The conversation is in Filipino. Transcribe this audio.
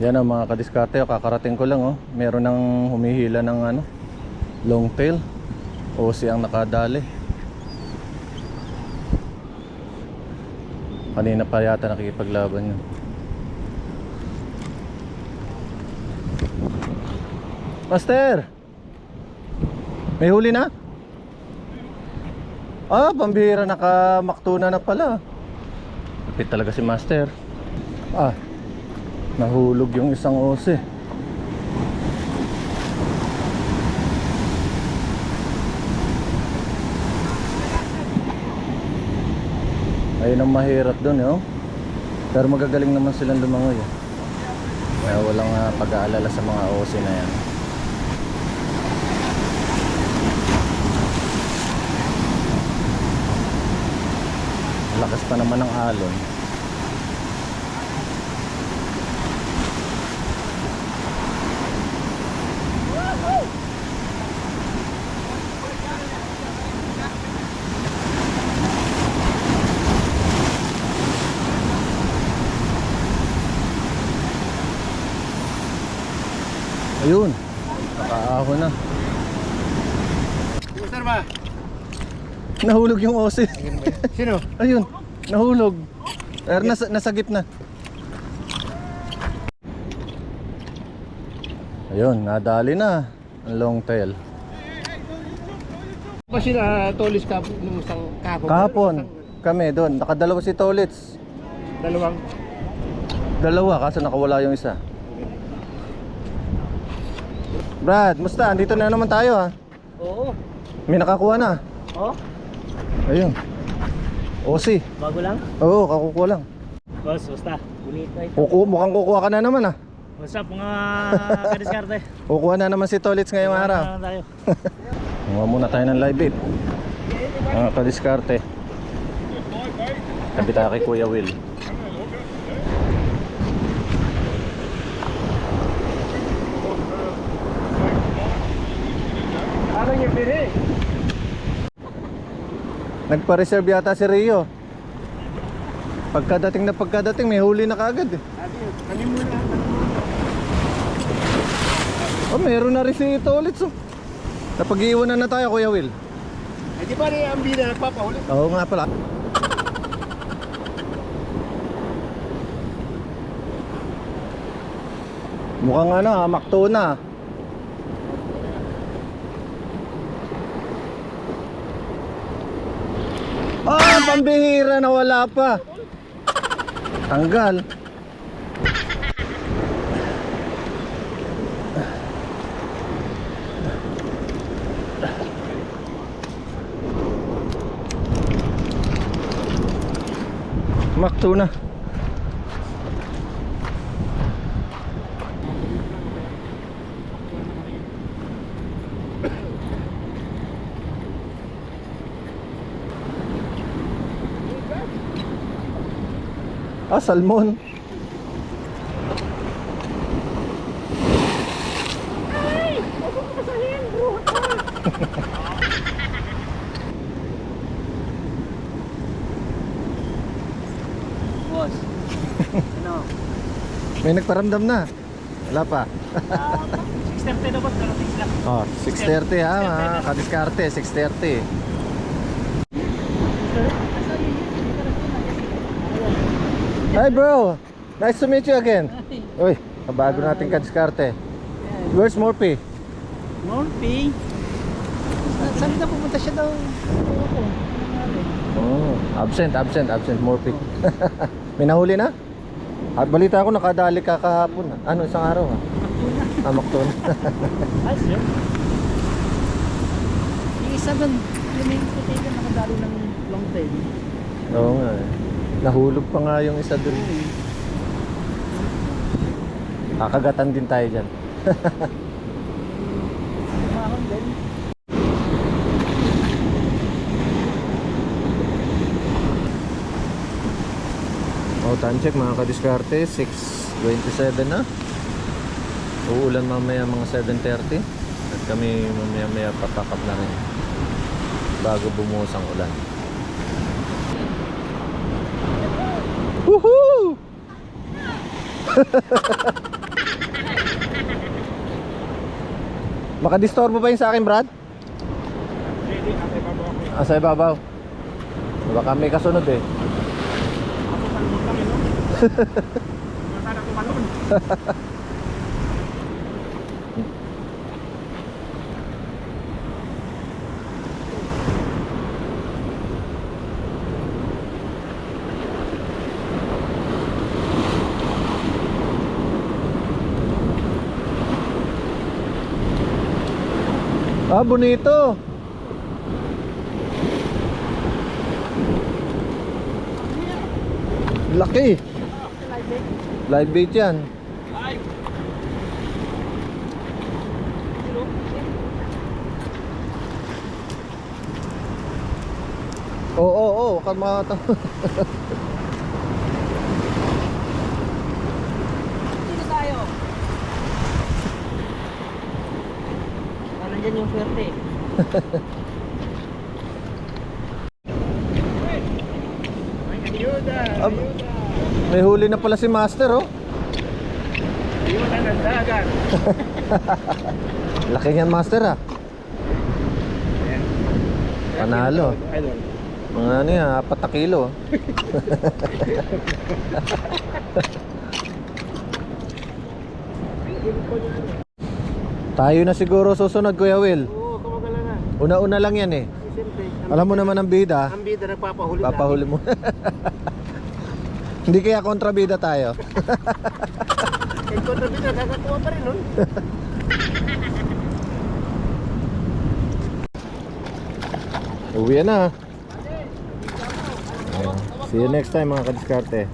Yan ang mga kadiskarte, oh, kakarating ko lang oh. Meron ng humihila ng ano, long tail. O siyang nakadali. Kanina pa yata nakikipaglaban yun. Master! May huli na? Ah, pambihira nakamaktuna na pala. Kapit talaga si Master. Ah, nahulog yung isang ose. Ayun ang mahirap doon, eh, oh. Pero magagaling naman silang lumangoy. Eh. Kaya walang ah, pag-aalala sa mga ose na yan. Lakas pa naman ng alon. Ayun. Nakaahon na. Master ba? Nahulog yung ose. Sino? Ayun, nahulog. Er, nasa, nasa gitna. Ayun, nadali na ang long tail. Ba sila tolis ka nung isang kahapon? Kahapon, kami doon, nakadalawa si Tolits. Dalawang. Dalawa, kaso nakawala yung isa. Brad, musta? Andito na naman tayo ha. Oo. May nakakuha na. Oh? Ayun. Osi. Bago lang? Oo, kakukuha lang. Boss, basta. Bonito ito. Kuku, mukhang kukuha ka na naman ah. What's up mga kadiskarte? Kukuha na naman si Tolits ngayong araw. Ano tayo? Kumuha muna tayo ng live bait. Mga kadiskarte. Tabi tayo kay Kuya Will. Ano yung pili? Nagpa-reserve yata si Rio. Pagkadating na pagkadating, may huli na kagad eh. Ano muna? Oh, meron na rin si Tolits oh. Napag-iwanan na tayo, Kuya Will. Eh di ba rin ang bida nagpapahuli? Oo nga pala. Mukhang ano, ah, makto na. Ah, pambihira na wala pa. Tanggal. Makto na. Ah, salmon. Boss. ano? May nagparamdam na. Wala pa. 6.30 na boss, darating sila. Oh, 6.30 ha, mga kadiskarte, 6.30. Hi bro! Nice to meet you again. Uy, kabago nating kadiskarte. Where's Morphy? Morphe. Saan na pumunta siya daw? Oh, absent, absent, absent, Morphy. May nahuli na? At balita ko nakadali ka kahapon. ah. Ano, isang araw ha? Ah, Makton. Ayos yun. Yung isa doon, yung may puti na nakadalo ng long tail. Oo nga eh. Nahulog pa nga yung isa dun. Kakagatan din tayo dyan. Oh, time check mga kadiskarte, 6.27 na. Uulan mamaya mga 7.30. At kami mamaya maya papakap na rin. Bago bumuhos ang ulan. Woohoo! Makadistorbo ba yun sa akin, Brad? Ah, sa ibabaw. Baka may kasunod eh. Ako sa lubog kami, no? Masarap tumalon. Ah, bonito. Laki. Live bait yan. Ay! Oo, oo, oo. Huwag kang makata. Nandyan yung swerte. Ay, ayuda! Ab- Ayuda! May huli na pala si Master, oh. Ayuda ng dagat! Laki niyan, Master, ah. Ayan. Panalo. Idol. Mga ano yan, apat na kilo. Tayo na siguro susunod, Kuya Will. Oo, kumagala na. Una-una lang yan eh. Siyempre, ang, Alam mo naman ang bida, ang bida nagpapahuli papahuli mo. Hindi kaya kontrabida tayo. Yung kontrabida, kakakuha pa rin nun. Uwi na. See you next time mga kadiskarte.